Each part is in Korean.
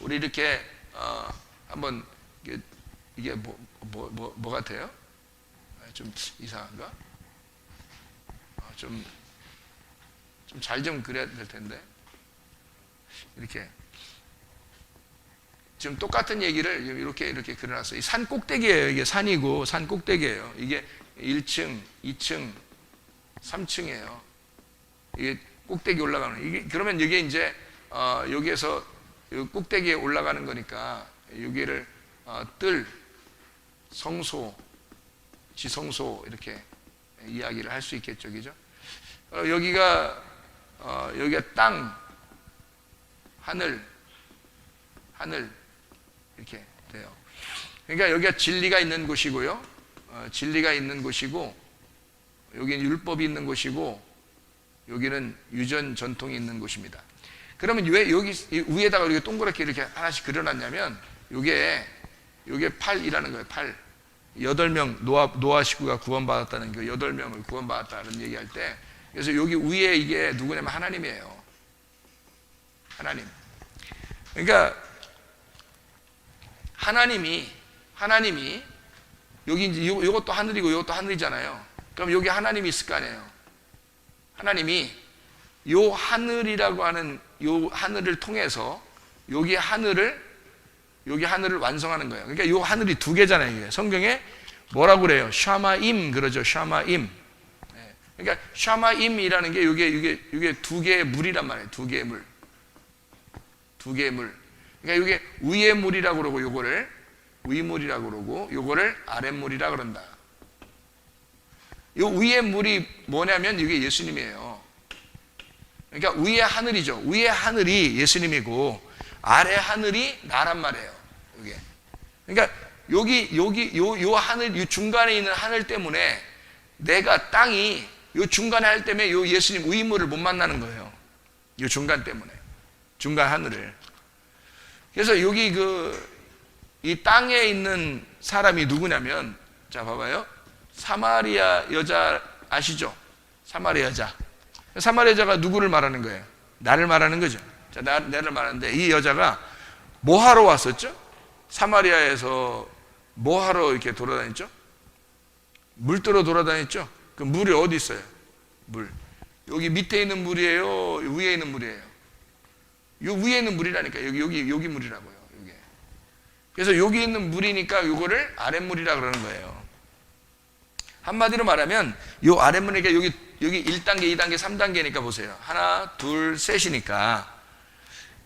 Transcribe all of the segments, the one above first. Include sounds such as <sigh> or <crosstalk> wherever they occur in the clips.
우리 이렇게 어, 한번 이게, 이게 뭐, 뭐, 뭐, 뭐 같아요? 아, 좀 이상한가? 어, 좀, 좀 잘 좀 그려야 될 텐데. 이렇게. 지금 똑같은 얘기를 이렇게 이렇게 그려놨어요. 이산 꼭대기예요. 이게 산이고 산 꼭대기예요. 이게 1층, 2층, 3층이에요. 이게 꼭대기 올라가는 이게 그러면 이게 이제 어, 여기에서 이 꼭대기에 올라가는 거니까 여기를 어, 뜰, 성소, 지성소 이렇게 이야기를 할 수 있겠죠, 그죠? 어, 여기가 어, 여기가 땅, 하늘, 하늘 이렇게 돼요. 그러니까 여기가 진리가 있는 곳이고요, 어, 진리가 있는 곳이고 여기는 율법이 있는 곳이고 여기는 유전 전통이 있는 곳입니다. 그러면 왜 여기 위에다가 이렇게 동그랗게 이렇게 하나씩 그려놨냐면 이게 이게 8이라는 거예요. 8. 여덟 명 노아 노아 식구가 구원받았다는 그 여덟 명을 구원받았다는 얘기할 때 그래서 여기 위에 이게 누구냐면 하나님이에요. 하나님. 그러니까 하나님이 하나님이 여기 이제 요, 요것도 하늘이고 요것도 하늘이잖아요. 그럼 여기 하나님이 있을 거 아니에요. 하나님이 요 하늘이라고 하는 요 하늘을 통해서 여기 하늘을 여기 하늘을 완성하는 거예요. 그러니까 요 하늘이 두 개잖아요. 이게. 성경에 뭐라고 그래요? 샤마임 그러죠. 샤마임. 네. 그러니까 샤마임이라는 게 이게 이게 이게 두 개의 물이란 말이에요. 두 개의 물. 두 개의 물. 그러니까 이게 위의 물이라고 그러고 요거를 위물이라고 그러고 요거를 아랫물이라 그런다. 요 위의 물이 뭐냐면 이게 예수님이에요. 그러니까 위의 하늘이죠. 위의 하늘이 예수님이고 아래 하늘이 나란 말이에요. 이게. 그러니까 여기 여기 요 요 하늘 요 중간에 있는 하늘 때문에 내가 땅이 요 중간에 할 때문에 요 예수님 위물을 못 만나는 거예요. 요 중간 때문에 중간 하늘을. 그래서 여기 그 이 땅에 있는 사람이 누구냐면 자 봐봐요. 사마리아 여자 아시죠? 사마리아 여자. 사마리아 여자가 누구를 말하는 거예요? 나를 말하는 거죠. 자, 나, 나를 말하는데 이 여자가 뭐 하러 왔었죠? 사마리아에서 뭐 하러 이렇게 돌아다녔죠? 물 뜨러 돌아다녔죠? 그 물이 어디 있어요? 물. 여기 밑에 있는 물이에요? 위에 있는 물이에요? 요 위에 있는 물이라니까. 여기, 여기, 여기 물이라고요. 여기. 그래서 여기 있는 물이니까 이거를 아랫물이라 그러는 거예요. 한마디로 말하면 요 아랫물이니까 여기 여기 1단계, 2단계, 3단계니까 보세요. 하나, 둘, 셋이니까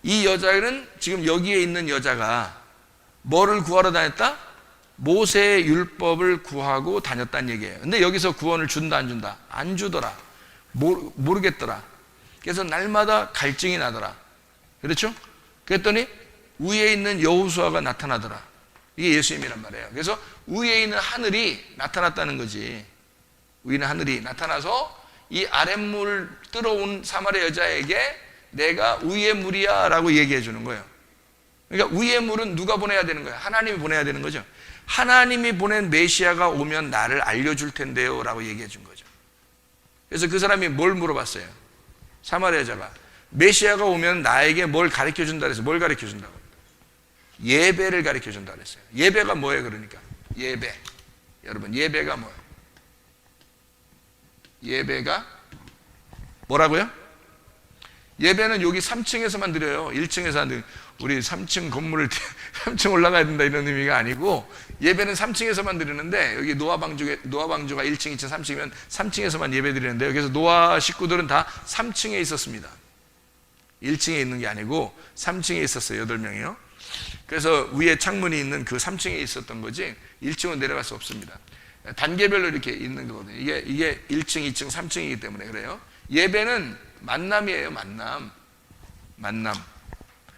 이 여자는 지금 여기에 있는 여자가 뭐를 구하러 다녔다? 모세의 율법을 구하고 다녔다는 얘기예요. 근데 여기서 구원을 준다 안 준다? 안 주더라. 모르, 모르겠더라. 그래서 날마다 갈증이 나더라. 그렇죠? 그랬더니 위에 있는 여호수아가 나타나더라. 이게 예수님이란 말이에요. 그래서 위에 있는 하늘이 나타났다는 거지. 위에 있는 하늘이 나타나서 이 아랫물 들어온 사마리아 여자에게 내가 위의 물이야 라고 얘기해 주는 거예요. 그러니까 위의 물은 누가 보내야 되는 거예요? 하나님이 보내야 되는 거죠. 하나님이 보낸 메시아가 오면 나를 알려줄 텐데요 라고 얘기해 준 거죠. 그래서 그 사람이 뭘 물어봤어요? 사마리아 여자가 메시아가 오면 나에게 뭘 가르쳐 준다 그래서 뭘 가르쳐 준다고? 예배를 가르쳐 준다 그랬어요. 예배가 뭐예요 그러니까? 예배. 여러분 예배가 뭐예요? 예배가 뭐라고요? 예배는 여기 3층에서만 드려요. 1층에서 안 드려요. 우리 3층 건물을 3층 <laughs> 올라가야 된다 이런 의미가 아니고 예배는 3층에서만 드리는데 여기 노아 방주가 노아 방주가 1층, 2층, 3층이면 3층에서만 예배 드리는데 여기서 노아 식구들은 다 3층에 있었습니다. 1층에 있는 게 아니고 3층에 있었어요. 8명이요. 그래서 위에 창문이 있는 그 3층에 있었던 거지 1층은 내려갈 수 없습니다. 단계별로 이렇게 있는 거거든요. 이게, 이게 1층, 2층, 3층이기 때문에 그래요. 예배는 만남이에요, 만남. 만남.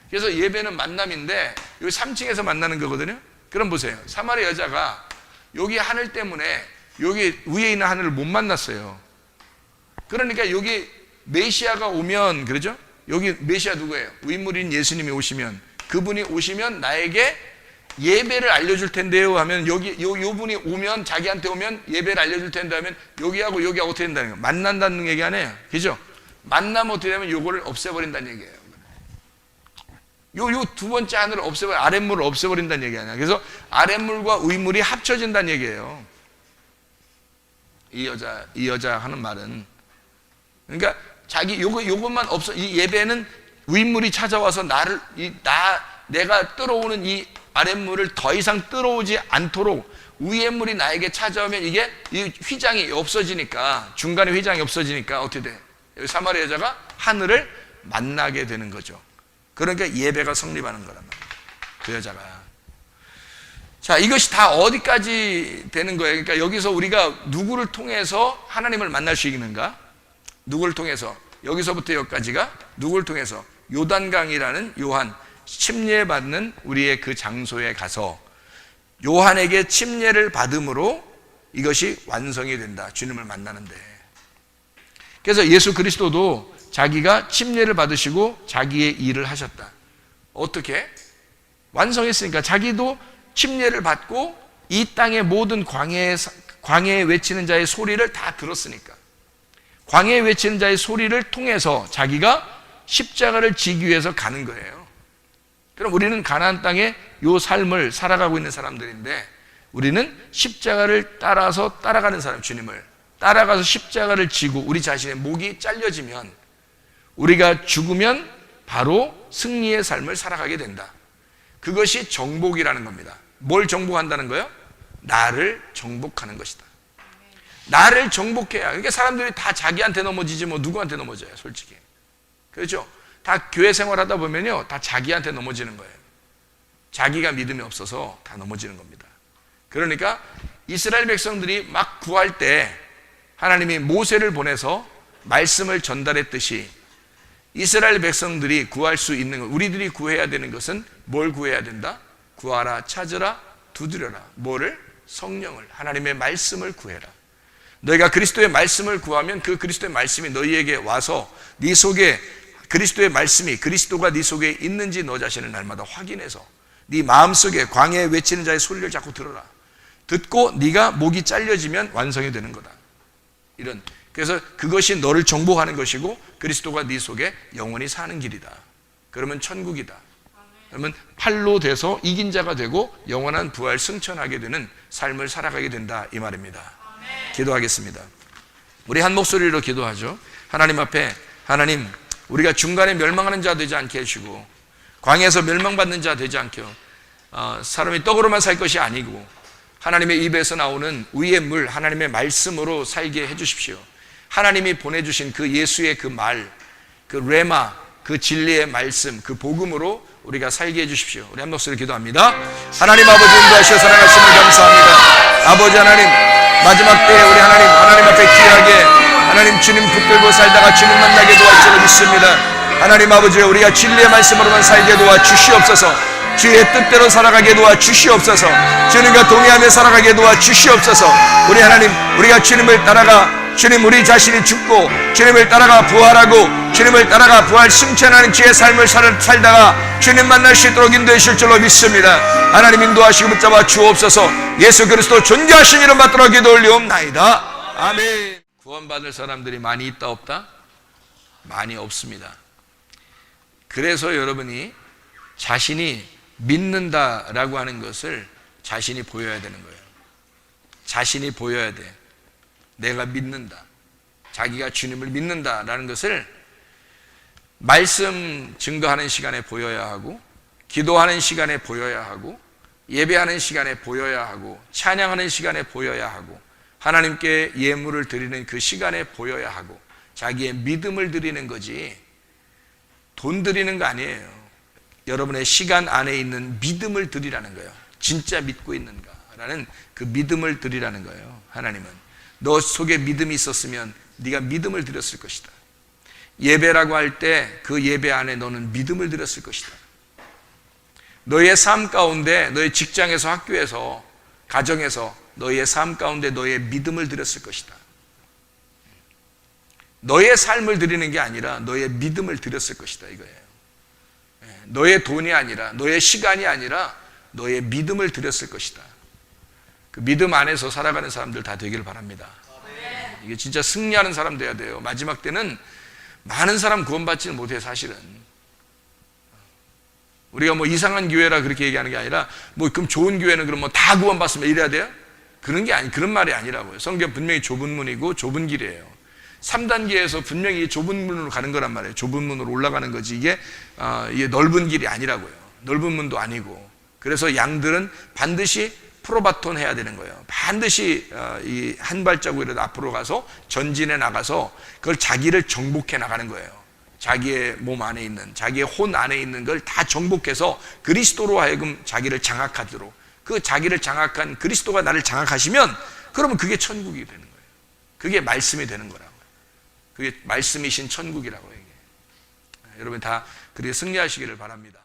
그래서 예배는 만남인데, 여기 3층에서 만나는 거거든요. 그럼 보세요. 사마리 여자가 여기 하늘 때문에 여기 위에 있는 하늘을 못 만났어요. 그러니까 여기 메시아가 오면, 그러죠? 여기 메시아 누구예요? 위물인 예수님이 오시면, 그분이 오시면 나에게 예배를 알려줄 텐데요 하면 여기 요, 요 분이 오면 자기한테 오면 예배를 알려줄 텐데 하면 여기하고 여기하고 어떻게 된다는 거예요? 만난다는 얘기 아니에요. 그죠? 만나면 어떻게 되면 요거를 없애버린다는 얘기예요. 요, 요 두 번째 하늘을 없애버, 아랫물을 없애버린다는 얘기 아니야. 그래서 아랫물과 위물이 합쳐진다는 얘기예요. 이 여자, 이 여자 하는 말은. 그러니까 자기 요거, 요것만 없어. 이 예배는 위물이 찾아와서 나를, 이, 나, 내가 들어오는 이 아랫물을 더 이상 들어오지 않도록 위의 물이 나에게 찾아오면 이게 이 휘장이 없어지니까 중간에 휘장이 없어지니까 어떻게 돼? 사마리아 여자가 하늘을 만나게 되는 거죠. 그러니까 예배가 성립하는 거란 말이에요. 그 여자가. 자, 이것이 다 어디까지 되는 거예요? 그러니까 여기서 우리가 누구를 통해서 하나님을 만날 수 있는가? 누구를 통해서? 여기서부터 여기까지가 누구를 통해서? 요단강이라는 요한, 침례받는 우리의 그 장소에 가서 요한에게 침례를 받음으로 이것이 완성이 된다. 주님을 만나는데. 그래서 예수 그리스도도 자기가 침례를 받으시고 자기의 일을 하셨다. 어떻게? 완성했으니까 자기도 침례를 받고 이 땅의 모든 광야에, 광야에 외치는 자의 소리를 다 들었으니까. 광야에 외치는 자의 소리를 통해서 자기가 십자가를 지기 위해서 가는 거예요. 그럼 우리는 가나안 땅에 요 삶을 살아가고 있는 사람들인데 우리는 십자가를 따라서 따라가는 사람 주님을 따라가서 십자가를 지고 우리 자신의 목이 잘려지면 우리가 죽으면 바로 승리의 삶을 살아가게 된다. 그것이 정복이라는 겁니다. 뭘 정복한다는 거예요? 나를 정복하는 것이다. 나를 정복해야. 그러니까 사람들이 다 자기한테 넘어지지 뭐 누구한테 넘어져요, 솔직히. 그렇죠? 다 교회 생활하다 보면요, 다 자기한테 넘어지는 거예요. 자기가 믿음이 없어서 다 넘어지는 겁니다. 그러니까 이스라엘 백성들이 막 구할 때 하나님이 모세를 보내서 말씀을 전달했듯이 이스라엘 백성들이 구할 수 있는 것, 우리들이 구해야 되는 것은 뭘 구해야 된다? 구하라, 찾으라, 두드려라. 뭐를? 성령을, 하나님의 말씀을 구해라. 너희가 그리스도의 말씀을 구하면 그 그리스도의 말씀이 너희에게 와서 네 속에 그리스도의 말씀이 그리스도가 네 속에 있는지 너 자신을 날마다 확인해서 네 마음속에 광야에 외치는 자의 소리를 자꾸 들어라. 듣고 네가 목이 잘려지면 완성이 되는 거다. 이런 그래서 그것이 너를 정복하는 것이고 그리스도가 네 속에 영원히 사는 길이다. 그러면 천국이다. 그러면 팔로 돼서 이긴 자가 되고 영원한 부활 승천하게 되는 삶을 살아가게 된다 이 말입니다. 기도하겠습니다. 우리 한 목소리로 기도하죠. 하나님 앞에 하나님 우리가 중간에 멸망하는 자 되지 않게 해주고 광야에서 멸망받는 자 되지 않게 어, 사람이 떡으로만 살 것이 아니고 하나님의 입에서 나오는 위의 물 하나님의 말씀으로 살게 해주십시오. 하나님이 보내주신 그 예수의 그 말, 그 레마, 그 진리의 말씀, 그 복음으로 우리가 살게 해주십시오. 우리 한 목소리 기도합니다. 하나님 아버지 인도하시어 사랑하심을 감사합니다. 아버지 하나님 마지막 때에 우리 하나님 하나님 앞에 귀하게 하나님 주님 붙들고 살다가 주님 만나게 도와주시려 믿습니다. 하나님 아버지 우리가 진리의 말씀으로만 살게 도와 주시옵소서. 주의 뜻대로 살아가게 도와 주시옵소서. 주님과 동의하며 살아가게 도와 주시옵소서. 우리 하나님 우리가 주님을 따라가 주님 우리 자신이 죽고 주님을 따라가 부활하고 주님을 따라가 부활 승천하는 주의 삶을 살, 살다가 주님 만날 수 있도록 인도해 주실 줄로 믿습니다. 하나님 인도하시고 붙잡아 주옵소서 예수 그리스도 존귀하신 이름 받들어 기도 올리옵나이다. 아멘. 구원받을 사람들이 많이 있다 없다? 많이 없습니다. 그래서 여러분이 자신이 믿는다라고 하는 것을 자신이 보여야 되는 거예요. 자신이 보여야 돼. 내가 믿는다. 자기가 주님을 믿는다라는 것을 말씀 증거하는 시간에 보여야 하고, 기도하는 시간에 보여야 하고, 예배하는 시간에 보여야 하고, 찬양하는 시간에 보여야 하고, 하나님께 예물을 드리는 그 시간에 보여야 하고, 자기의 믿음을 드리는 거지, 돈 드리는 거 아니에요. 여러분의 시간 안에 있는 믿음을 드리라는 거예요. 진짜 믿고 있는가라는 그 믿음을 드리라는 거예요. 하나님은 너 속에 믿음이 있었으면 네가 믿음을 드렸을 것이다. 예배라고 할 때 그 예배 안에 너는 믿음을 드렸을 것이다. 너의 삶 가운데 너의 직장에서 학교에서 가정에서 너의 삶 가운데 너의 믿음을 드렸을 것이다. 너의 삶을 드리는 게 아니라 너의 믿음을 드렸을 것이다 이거예요. 너의 돈이 아니라 너의 시간이 아니라 너의 믿음을 드렸을 것이다. 그 믿음 안에서 살아가는 사람들 다 되기를 바랍니다. 이게 진짜 승리하는 사람 돼야 돼요. 마지막 때는 많은 사람 구원받지는 못해 사실은. 우리가 뭐 이상한 교회라 그렇게 얘기하는 게 아니라 뭐 그럼 좋은 교회는 그럼 뭐 다 구원받으면 이래야 돼요? 그런 게 아니 그런 말이 아니라고요. 성경 분명히 좁은 문이고 좁은 길이에요. 3단계에서 분명히 좁은 문으로 가는 거란 말이에요. 좁은 문으로 올라가는 거지 이게 어, 이게 넓은 길이 아니라고요. 넓은 문도 아니고. 그래서 양들은 반드시 프로바톤 해야 되는 거예요. 반드시 어, 이한 발자국이라도 앞으로 가서 전진해 나가서 그걸 자기를 정복해 나가는 거예요. 자기의 몸 안에 있는 자기의 혼 안에 있는 걸 다 정복해서 그리스도로 하여금 자기를 장악하도록 그 자기를 장악한 그리스도가 나를 장악하시면 그러면 그게 천국이 되는 거예요. 그게 말씀이 되는 거라고요. 그게 말씀이신 천국이라고 얘기해요. 여러분 다 그렇게 승리하시기를 바랍니다.